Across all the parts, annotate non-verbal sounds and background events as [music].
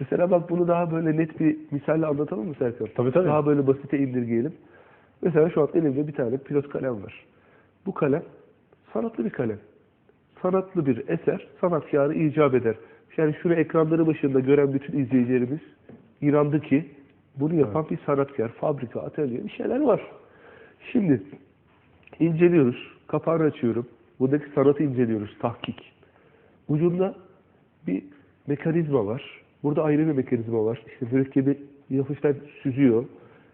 Mesela bak bunu daha böyle net bir misalle anlatalım mı Serkan? Tabii, tabii. Daha böyle basite indirgeyelim. Mesela şu an elimde bir tane pilot kalem var. Bu kalem sanatlı bir kalem. Sanatlı bir eser sanatkarı icap eder. Yani şunu ekranları başında gören bütün izleyicilerimiz inandı ki bunu yapan bir sanatkar, fabrika, atölye bir şeyler var. Şimdi inceliyoruz. Kapağını açıyorum. Buradaki sanatı inceliyoruz. Tahkik. Ucunda bir mekanizma var. Burada ayrı bir mekanizma var. İşte mürekkebi hafiften süzüyor.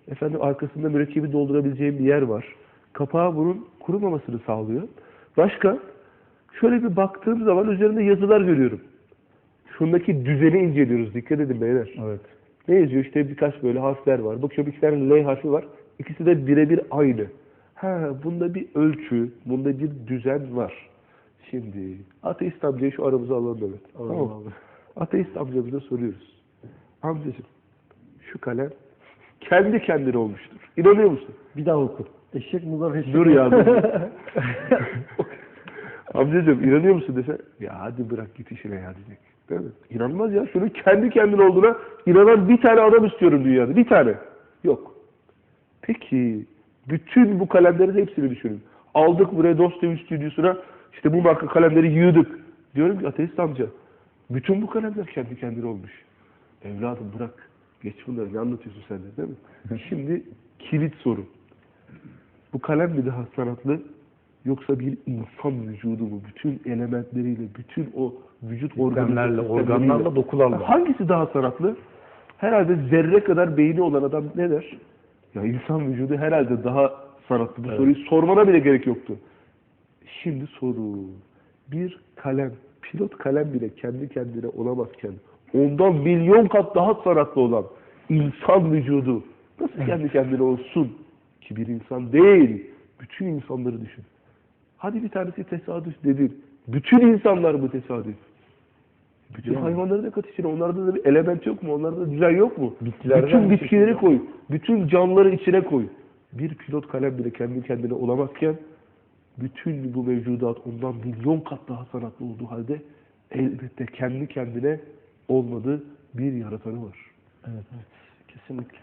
Efendim arkasında mürekkebi doldurabileceğim bir yer var. Kapağı bunun kurumamasını sağlıyor. Başka şöyle bir baktığım zaman üzerinde yazılar görüyorum. Şundaki düzeni inceliyoruz. Dikkat edin beyler. Evet. Ne yazıyor? İşte birkaç böyle harfler var. Bakıyorum iki tane L harfi var. İkisi de birebir aynı. Ha, bunda bir ölçü, bunda bir düzen var. Şimdi ateist amcayı şu aramıza alalım evet. Alalım Tamam. abi. Ateist amcamıza soruyoruz. Amcacığım şu kalem kendi kendine olmuştur. İnanıyor musun? Bir daha oku. Eşek muzar eşek. Dur ya. Dur. [laughs] Amcacığım inanıyor musun dese ya hadi bırak git işine ya diyecek. Değil mi? İnanılmaz ya. Şunun kendi kendine olduğuna inanan bir tane adam istiyorum dünyada. Bir tane. Yok. Peki bütün bu kalemlerin hepsini düşünün. Aldık buraya Dostoyevski stüdyosuna işte bu marka kalemleri yığdık. Diyorum ki ateist amca bütün bu kalemler kendi kendine olmuş. Evladım bırak. Geç bunları. Ne anlatıyorsun sen de değil mi? Şimdi kilit soru. Bu kalem mi daha sanatlı yoksa bir insan vücudu mu? Bütün elementleriyle, bütün o vücut organizasyonlarıyla- organlarla, dokularla. Hangisi daha sanatlı? Herhalde zerre kadar beyni olan adam ne der? Ya insan vücudu herhalde daha sanatlı. Bu Evet. soruyu sormana bile gerek yoktu. Şimdi soru. Bir kalem, pilot kalem bile kendi kendine olamazken ondan milyon kat daha sanatlı olan insan vücudu nasıl kendi kendine olsun ki bir insan değil. Bütün insanları düşün. Hadi bir tanesi tesadüf dedin. Bütün insanlar bu tesadüf. Bütün Yani. hayvanları da kat içine. Onlarda da bir element yok mu? Onlarda da düzen yok mu? Bitkilerden bütün aynı bitkileri koy. Bütün canlıları içine koy. Bir pilot kalem bile kendi kendine olamazken bütün bu mevcudat ondan milyon kat daha sanatlı olduğu halde elbette kendi kendine olmadığı bir yaratanı var. Evet, evet. Kesinlikle.